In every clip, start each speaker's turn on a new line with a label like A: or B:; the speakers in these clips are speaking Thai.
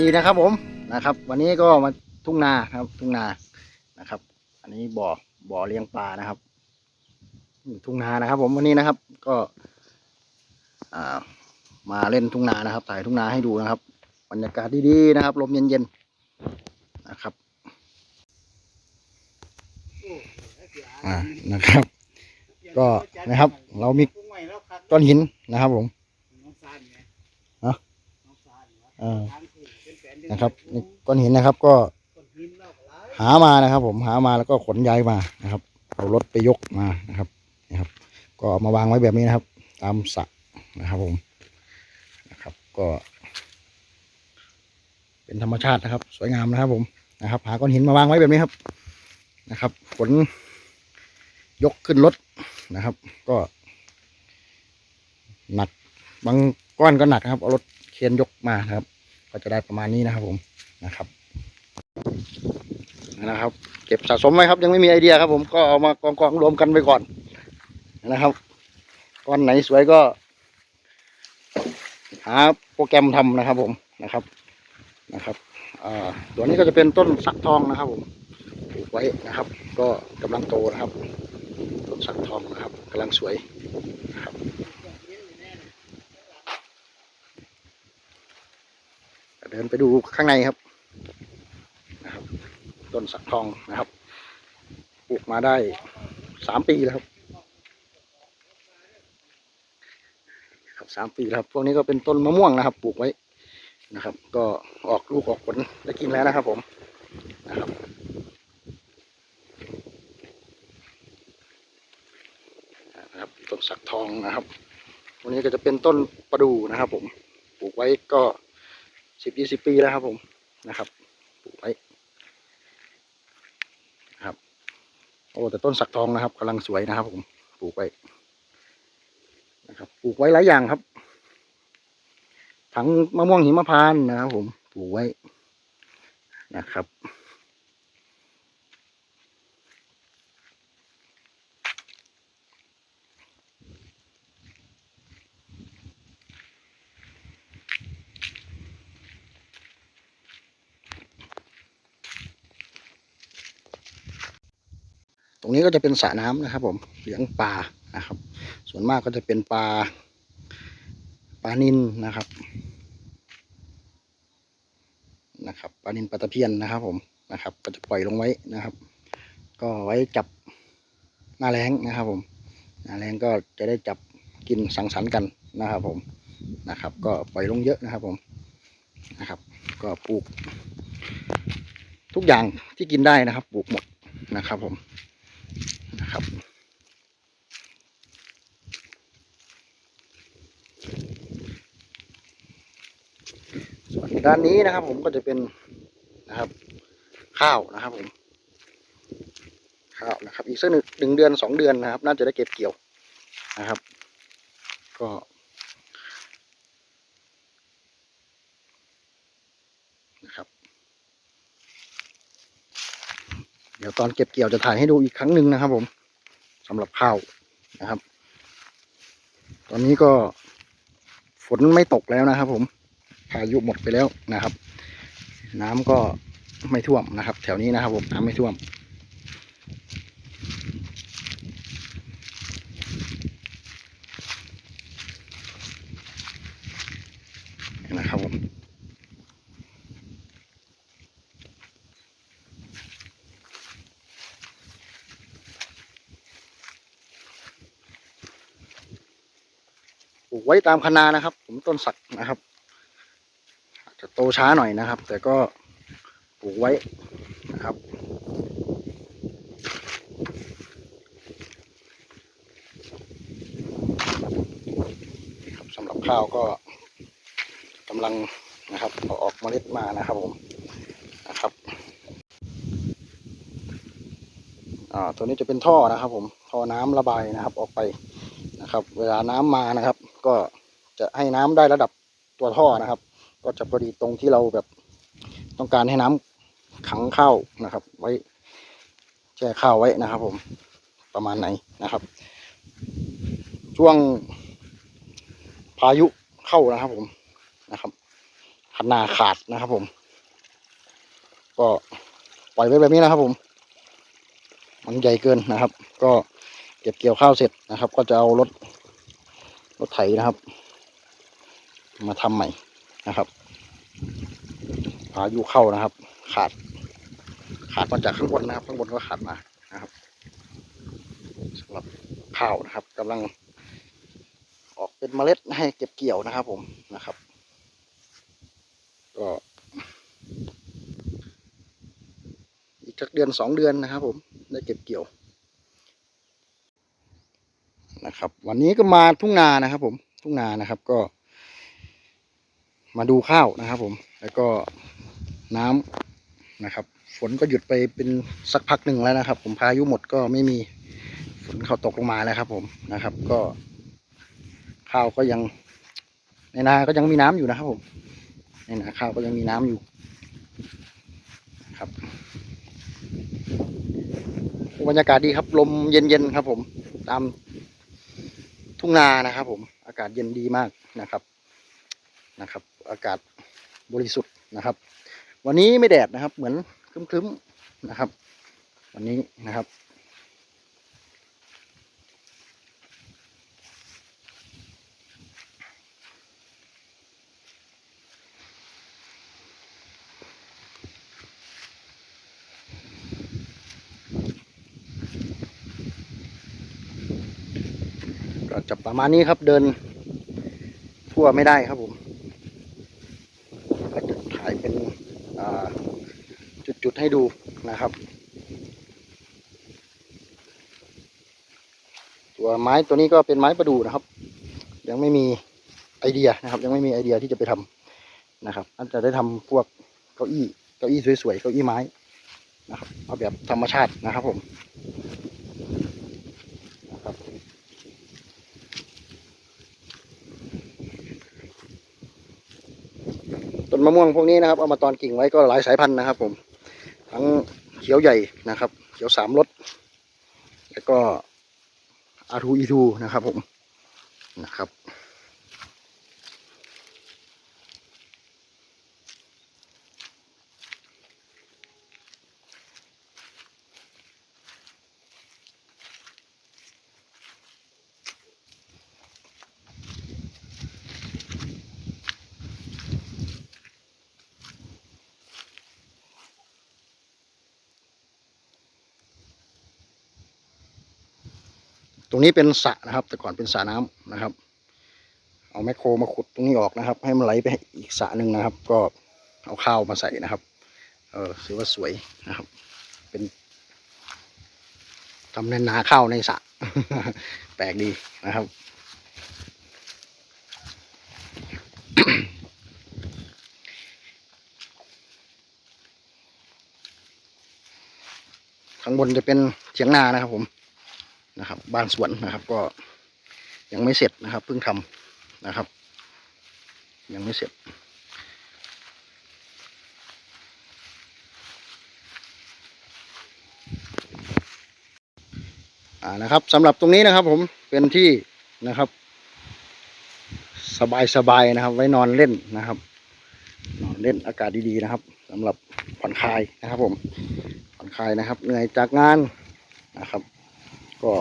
A: ดีนะครับผมนะครับ วันนี้ก็มาทุ่งนาครับ ทุ่งนานะครับ อันนี้บ่อบ่อเลี้ยงปลานะครับอยู่ทุ่งนานะครับ ผมวันนี้นะครับ ก็อ่ามาเล่นทุ่งนานะครับถ่ายทุ่งนาให้ดูนะครับบรรยากาศดีๆนะครับลมเย็นๆนะครับอ่านะครับ ก็นะครับ เรามีก้อนหินนะครับผมเอ้าเออ นะครับก้อนหินนะครับก็หามานะครับ ผมหามาแล้วก็ขนย้ายมานะครับ เอารถไปยกมานะครับนะครับ ก็มาวางไว้แบบนี้นะครับ ตามสระนะครับผมนะครับก็ เป็นธรรมชาตินะครับ สวยงามนะครับ ผมนะครับ หาก้อนหินมาวางไว้แบบนี้ครับนะครับขนยกขึ้นรถนะครับ ก็ หนักบางก้อนก็หนักนะครับ เอารถเคนยกมานะครับ ก็จะได้ประมาณนี้นะครับผมนะครับนะครับ เก็บสะสมไว้ครับยังไม่มีไอเดียครับ ผมก็เอามากองกองๆรวมกันไปก่อนนะครับก้อนไหนสวยก็หาโปรแกรมทำนะครับ ผมนะครับนะครับตัวนี้ก็จะเป็นต้นสักทองนะครับ ผมปลูกไว้นะครับ ก็กำลังโตนะครับ ต้นสักทองนะครับกำลังสวยนะครับ ดินไปดูข้างในครับนะครับ ต้นสักทองนะครับปลูกมาได้สามปีแล้วครับครับสามปีแล้วครับ พวกนี้ก็เป็นต้นมะม่วงนะครับ ปลูกไว้นะครับ ก็ออกลูกออกผลได้กินแล้วนะครับ ผมนะครับนะครับต้นสักทองนะครับ พวกนี้ก็จะเป็นต้นประดู่นะครับ ผมปลูกไว้ก็ สิบยี่สิบปีแล้วครับผมนะครับปลูกไว้นะครับโอ้แต่ต้นสักทองนะครับกำลังสวยนะครับ ผมปลูกไว้นะครับปลูกไว้หลายอย่างครับทั้งมะม่วงหิมพานต์นะครับ ผมปลูกไว้นะครับ นี้ก็จะเป็นสระน้ำนะครับ ผมเลี้ยงปลานะครับ ส่วนมากก็จะเป็นปลาปลานินนะครับนะครับปลานินปลาตะเพียนนะครับ ผมนะครับ ก็จะปล่อยลงไว้นะครับ ก็ไว้จับหน้าแรงนะครับ ผมหน้าแรงก็จะได้จับกินสังสรรค์กันนะครับ ผมนะครับ ก็ปล่อยลงเยอะนะครับ ผมนะครับ ก็ปลูก ทุกอย่างที่กินได้นะครับ ปลูกหมดนะครับ ผม นะครับ ส่วนด้านนี้นะครับ ผมก็จะเป็นนะครับ ข้าวนะครับผมข้าวนะครับ อีกสักหนึ่งหนึ่งเดือนสองเดือนนะครับ น่าจะได้เก็บเกี่ยวนะครับ ก็ นะครับ เดี๋ยวตอนเก็บเกี่ยวจะถ่ายให้ดูอีกครั้งหนึ่งนะครับ ผมสำหรับข้าวนะครับ ตอนนี้ก็ฝนไม่ตกแล้วนะครับ ผมพายุหมดไปแล้วนะครับ น้ำก็ไม่ท่วมนะครับ แถวนี้นะครับ ผมน้ำไม่ท่วมนะครับผม ป ลูกไว้ตามคะนานะครับ ผมต้นสักนะครับอาจจะโตช้าหน่อยนะครับ แต่ก็ปลูกไว้นะครับ สำหรับข้าวก็กำลังนะครับเอาออกเมล็ดมานะครับผมนะครับอ่าตัวนี้จะเป็นท่อนะครับ ผมท่อน้ำระบายนะครับ ออกไปนะครับ เวลาน้ำมานะครับ ก็จะให้น้ำได้ระดับตัวท่อนะครับ ก็จะพอดีตรงที่เราแบบต้องการให้น้ำขังข้าวนะครับ ไว้แช่ข้าวไว้นะครับ ผมประมาณไหนนะครับ ช่วงพายุเข้านะครับ ผมนะครับคันนาขาดนะครับ ผม ก็ปล่อยไว้แบบนี้นะครับ ผม มันใหญ่เกินนะครับ ก็เก็บเกี่ยวข้าวเสร็จนะครับ ก็จะเอารถ รถไถนะครับ มาทำใหม่นะครับพายุเข้านะครับ ขาด ขาดมาจากข้างบนนะครับ ข้างบนก็ขาดมานะครับสำหรับข้าวนะครับกำลังออกเป็นเมล็ดให้เก็บเกี่ยวนะครับ ผมนะครับ ก็ อีกสักเดือนสองเดือนนะครับ ผมได้เก็บเกี่ยว นะครับ วันนี้ก็มาทุ่งนานะครับ ผมทุ่งนานะครับก็ มาดูข้าวนะครับ ผม แล้วก็น้ำนะครับ ฝนก็หยุดไปเป็นสักพักหนึ่งแล้วนะครับ ผมพายุหมดก็ไม่มีฝนเขาตกลงมาแล้วครับ ผมนะครับ ก็ข้าวก็ยัง ในนาก็ยังมีน้ำอยู่นะครับ ผมในนาข้าวก็ยังมีน้ำอยู่ครับบรรยากาศดีครับ ลมเย็นๆครับผม ตาม ทุ่งนานะครับ ผม อากาศเย็นดีมากนะครับนะครับ อากาศบริสุทธิ์นะครับ วันนี้ไม่แดดนะครับ เหมือนครึ้มๆนะครับ วันนี้นะครับ ก็จะประมาณนี้ครับเดินทั่วไม่ได้ครับผมก็จะถ่ายเป็นจุดๆให้ดูนะครับ ตัวไม้ตัวนี้ก็เป็นไม้ประดู่นะครับ ยังไม่มีไอเดียนะครับ ยังไม่มีไอเดียที่จะไปทำนะครับอาจจะได้ทำพวกเก้าอี้เก้าอี้สวยๆเก้าอี้ไม้นะครับเอาแบบธรรมชาตินะครับผมนะครับ นมะม่วงพวกนี้นะครับเอามาตอนกิ่งไว้ก็หลายสายพันธุ์นะครับ ผม ทั้งเขียวใหญ่นะครับ เขียวสามรสแล้วก็อาทูอีทูนะครับผม ตรงนี้เป็นสระนะครับ แต่ก่อนเป็นสระน้ำนะครับ เอาแมคโครมาขุดตรงนี้ออกนะครับ ให้มันไหลไปอีกสระหนึ่งนะครับ ก็เอาข้าวมาใส่นะครับ เออถือว่าสวยนะครับ เป็นทำในนาข้าวในสระแปลกดีนะครับข้างบนจะเป็นเถียงนานะครับผม นะครับบ้านสวนนะครับ ก็ยังไม่เสร็จนะครับ เพิ่งทำนะครับ ยังไม่เสร็จ อ่านะครับสำหรับตรงนี้นะครับ ผมเป็นที่นะครับสบายสบายๆนะครับ ไว้นอนเล่นนะครับ นอนเล่นอากาศดีๆนะครับสำหรับผ่อนคลายนะครับ ผมผ่อนคลายนะครับ เหนื่อยจากงานนะครับ ก็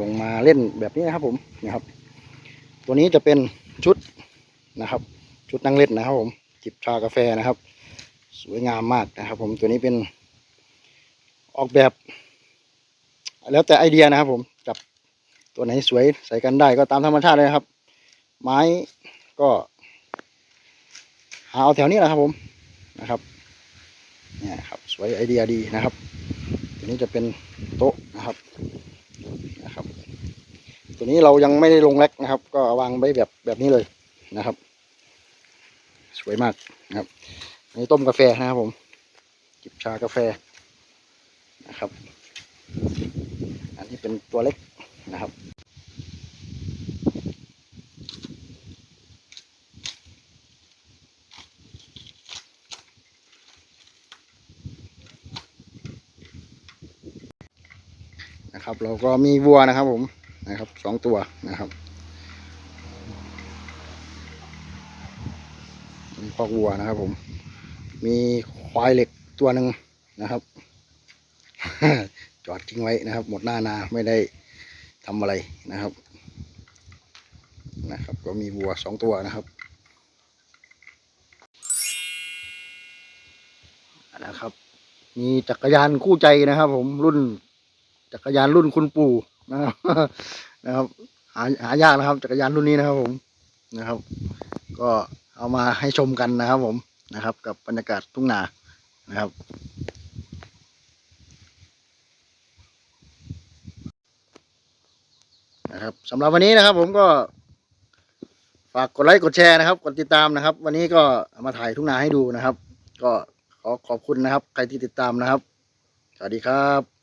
A: ลงมาเล่นแบบนี้นะครับผมนะครับ ตัวนี้จะเป็นชุดนะครับ ชุดนั่งเล่นนะครับผมจิบชากาแฟนะครับ สวยงามมากนะครับ ผมตัวนี้เป็นออกแบบ แล้วแต่ไอเดียนะครับ ผมจับตัวไหนสวยใส่กันได้ก็ตามธรรมชาติเลยนะครับ ไม้ก็ หาเอาแถวนี้แหละครับผมนะครับ เนี่ยครับสวยไอเดียดีนะครับตัวนี้จะเป็นโต๊ะนะครับนะครับ ตัวนี้เรายังไม่ได้ลงแร็กนะครับ ก็วางไว้แบบแบบนี้เลยนะครับ สวยมากนะครับอันนี้ต้มกาแฟนะครับผมจิบชากาแฟนะครับ อันนี้เป็นตัวเล็กนะครับ นะครับ เราก็มีวัวนะครับผมนะครับสองตัวนะครับมีคอกวัวนะครับ ผม มีควายเหล็กตัวหนึ่งนะครับ จอดทิ้งไว้นะครับ หมดหน้านาไม่ได้ทำอะไรนะครับนะครับ ก็มีวัวสองตัวนะครับนะครับ มีจักรยานคู่ใจนะครับ ผมรุ่น จักรยานรุ่นคุณปู่นะครับนะครับ หาหายากนะครับ จักรยานรุ่นนี้นะครับผมนะครับ ก็เอามาให้ชมกันนะครับผมนะครับ กับบรรยากาศทุ่งนานะครับนะครับสำหรับวันนี้นะครับ ผมก็ฝากกดไลค์กดแชร์นะครับ กดติดตามนะครับ วันนี้ก็ามาถ่ายทุ่งนาให้ดูนะครับ ก็ขอขอบคุณนะครับ ใครที่ติดตามนะครับ สวัสดีครับ